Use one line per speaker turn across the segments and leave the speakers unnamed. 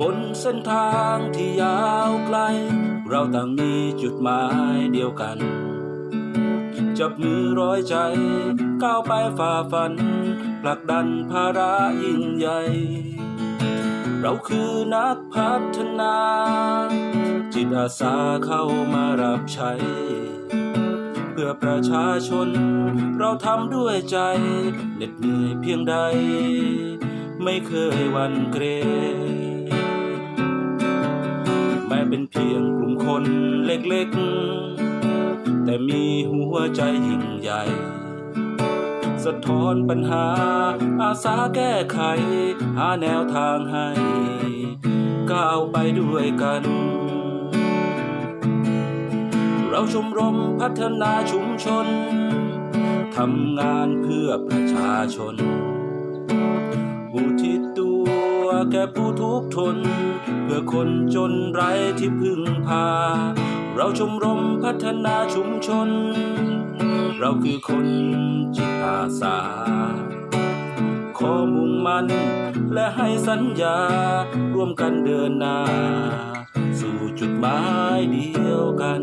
บนเส้นทางที่ยาวไกล เราต่างมีจุดหมายเดียวกัน จับมือร้อยใจ ก้าวไปฝ่าฟันผลักดันภาระยิ่งใหญ่ เราคือนักพัฒนา จิตอาสาเข้ามารับใช้ เพื่อประชาชน เราทำด้วยใจเหน็ดเหนื่อยเพียงใด ไม่เคยวันเกรง เป็นเพียงกลุ่มคนเล็กๆ แต่มีหัวใจยิ่งใหญ่ สะท้อนปัญหาอาสาแก้ไข หาแนวทางให้ ก้าวไปด้วยกัน เราชมรมพัฒนาชุมชนทำงานเพื่อประชาชนอุทิศ แก่ผู้ทุกข์ทน เพื่อคนจนไร้ที่พึ่งพา เราชมรมพัฒนาชุมชน เราคือคนจิตอาสา ขอมุ่งมั่นและให้สัญญา ร่วมกันเดินหน้า สู่จุดหมายเดียวกัน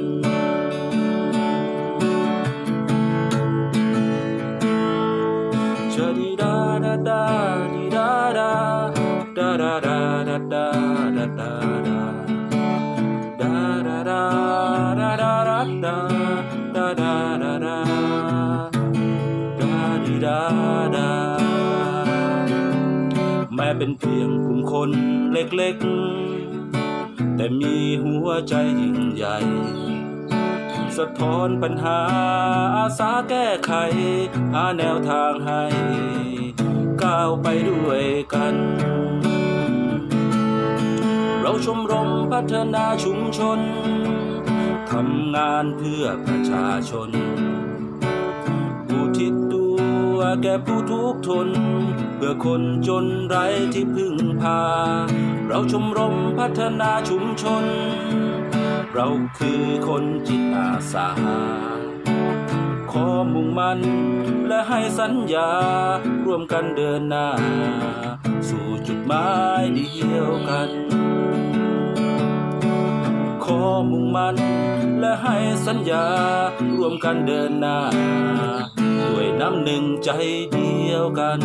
ดาดา แม้เป็นเพียงกลุ่มคนเล็กๆ แต่มีหัวใจยิ่งใหญ่ สะท้อนปัญหาอาสาแก้ไข หาแนวทางให้ ก้าวไปด้วยกัน เราชมรมพัฒนาชุมชน ทำงานเพื่อประชาชน แก่ผู้ทุกข์ทน เพื่อคนจนไร้ที่พึ่งพา เราชมรมพัฒนาชุมชน เราคือคนจิตอาสา ขอมุ่งมั่นและให้สัญญา ร่วมกันเดินหน้า สู่จุดหมายเดียวกัน ขอมุ่งมั่นและให้สัญญา ร่วมกันเดินหน้า ด้วยน้ำหนึ่งใจเดียวกัน